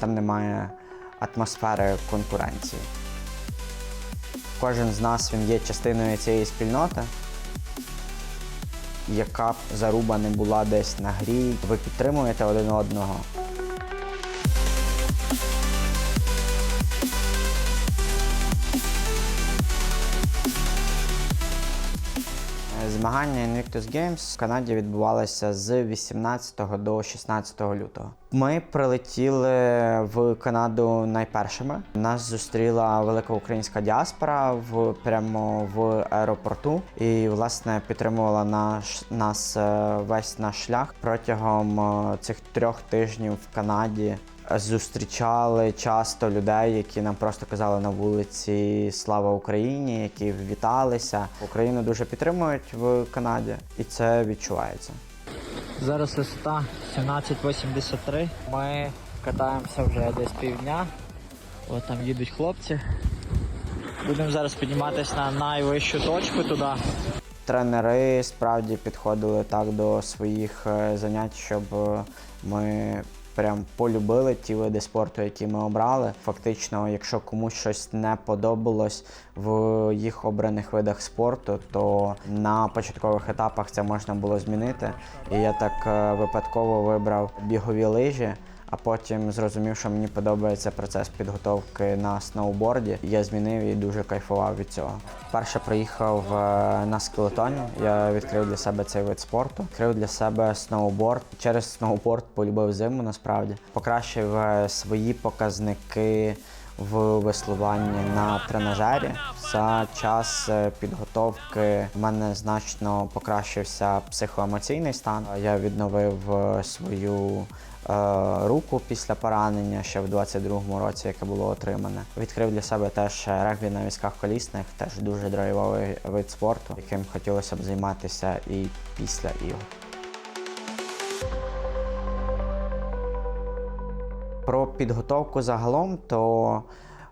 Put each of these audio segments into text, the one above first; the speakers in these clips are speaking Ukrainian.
там немає атмосфери конкуренції. Кожен з нас він є частиною цієї спільноти. Яка б заруба не була десь на грі, ви підтримуєте один одного. Змагання Invictus Games в Канаді відбувалися з 18 до 16 лютого. Ми прилетіли в Канаду найпершими. Нас зустріла велика українська діаспора в прямо в аеропорту, і власне підтримувала наш нас е, весь наш шлях протягом е, цих трьох тижнів в Канаді. Зустрічали часто людей, які нам просто казали на вулиці Слава Україні, які віталися. Україну дуже підтримують в Канаді, і це відчувається. Зараз висота 1783. Ми катаємося вже десь півдня. От там їдуть хлопці. Будемо зараз підніматися на найвищу точку туди. Тренери справді підходили так до своїх е, занять, щоб е, ми прям полюбили ті види спорту, які ми обрали. Фактично, якщо комусь щось не подобалось в їх обраних видах спорту, то на початкових етапах це можна було змінити. І я так е, випадково вибрав бігові лижі. А потім зрозумів, що мені подобається процес підготовки на сноуборді. Я змінив і дуже кайфував від цього. Перше приїхав е, на скелетоні. Я відкрив для себе цей вид спорту. Відкрив для себе сноуборд. Через сноуборд полюбив зиму насправді. Покращив е, свої показники в веслуванні на тренажері. За час е, підготовки в мене значно покращився психоемоційний стан. Я відновив е, свою е, руку після поранення ще в 22-му році, яке було отримане. Відкрив для себе теж регбі на візках колісних, теж дуже драйвовий вид спорту, яким хотілося б займатися і після ігор. Про підготовку загалом, то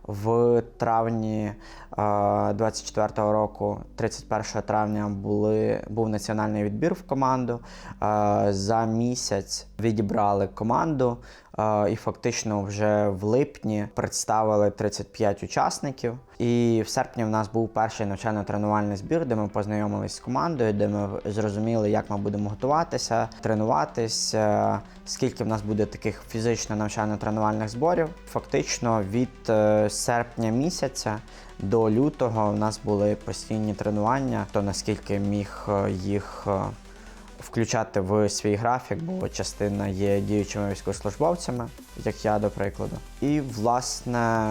в травні е, 24-го року, 31 травня, були, був національний відбір в команду. Е, за місяць відібрали команду е, і фактично вже в липні представили 35 учасників. І в серпні в нас був перший навчально-тренувальний збір, де ми познайомились з командою, де ми зрозуміли, як ми будемо готуватися, тренуватись, е, скільки в нас буде таких фізично навчально-тренувальних зборів. Фактично від е, серпня місяця до лютого в нас були постійні тренування, то наскільки міг е, їх. Включати в свій графік, бо частина є діючими військовослужбовцями, як я, до прикладу. І, власне,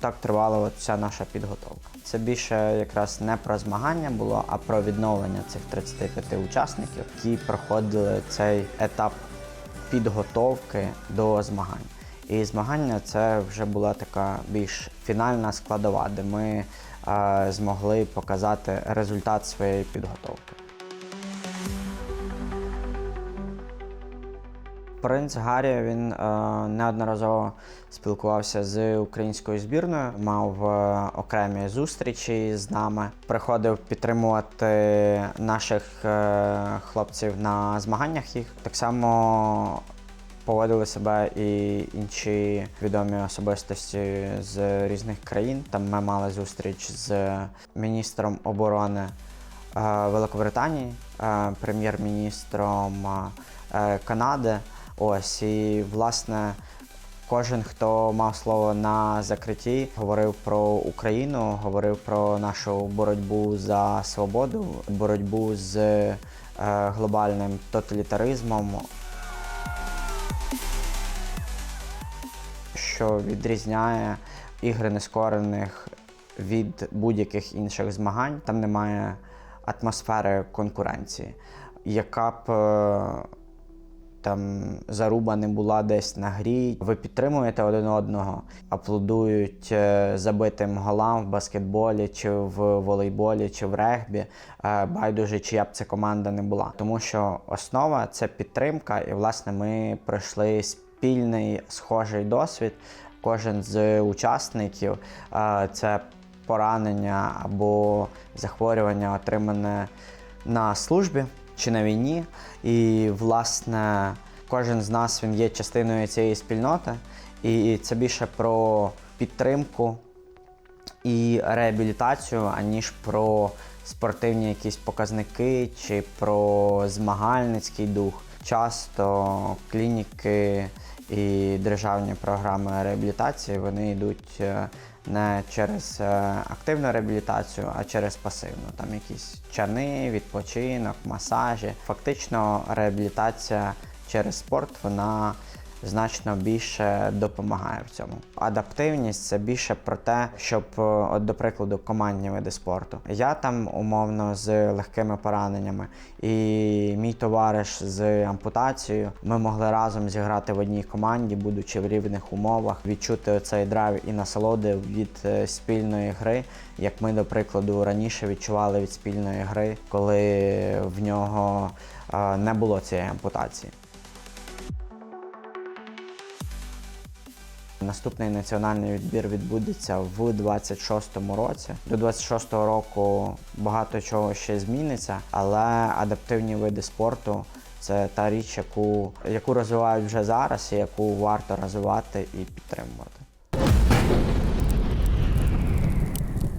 так тривала вся наша підготовка. Це більше якраз не про змагання було, а про відновлення цих 35 учасників, які проходили цей етап підготовки до змагань. І змагання це вже була така більш фінальна складова, де ми е, змогли показати результат своєї підготовки. Принц Гаррі він е, неодноразово спілкувався з українською збірною, мав е, окремі зустрічі з нами. Приходив підтримувати наших е, хлопців на змаганнях їх. Так само поводили себе і інші відомі особистості з різних країн. Там ми мали зустріч з міністром оборони Великобританії, прем'єр-міністром Канади. Ось і власне. Кожен, хто мав слово на закритті, говорив про Україну, говорив про нашу боротьбу за свободу, боротьбу з е, глобальним тоталітаризмом, що відрізняє ігри нескорених від будь-яких інших змагань. Там немає атмосфери конкуренції, яка б е, там заруба не була десь на грі. Ви підтримуєте один одного, аплодують е, забитим голам в баскетболі, чи в волейболі, чи в регбі. е, Байдуже, чия б це команда не була. Тому що основа це підтримка, і власне ми пройшли спільний схожий досвід. Кожен з учасників е, це поранення або захворювання, отримане на службі чи на війні. І, власне, Кожен з нас він є частиною цієї спільноти, і це більше про підтримку і реабілітацію, аніж про спортивні якісь показники чи про змагальницький дух. Часто клініки і державні програми реабілітації вони йдуть е, не через е, активну реабілітацію, а через пасивну. Там якісь чани, відпочинок, масажі. Фактично, реабілітація через спорт вона значно більше допомагає в цьому. Адаптивність це більше про те, щоб, е, от, до прикладу, командні види спорту. Я там умовно з легкими пораненнями, і мій товариш з ампутацією. Ми могли разом зіграти в одній команді, будучи в рівних умовах, відчути цей драйв і насолоди від е, спільної гри, як ми, до прикладу, раніше відчували від спільної гри, коли в нього е, не було цієї ампутації. Наступний національний відбір відбудеться в 26-му році. До 26-го року багато чого ще зміниться, але адаптивні види спорту це та річ, яку, яку розвивають вже зараз і яку варто розвивати і підтримувати.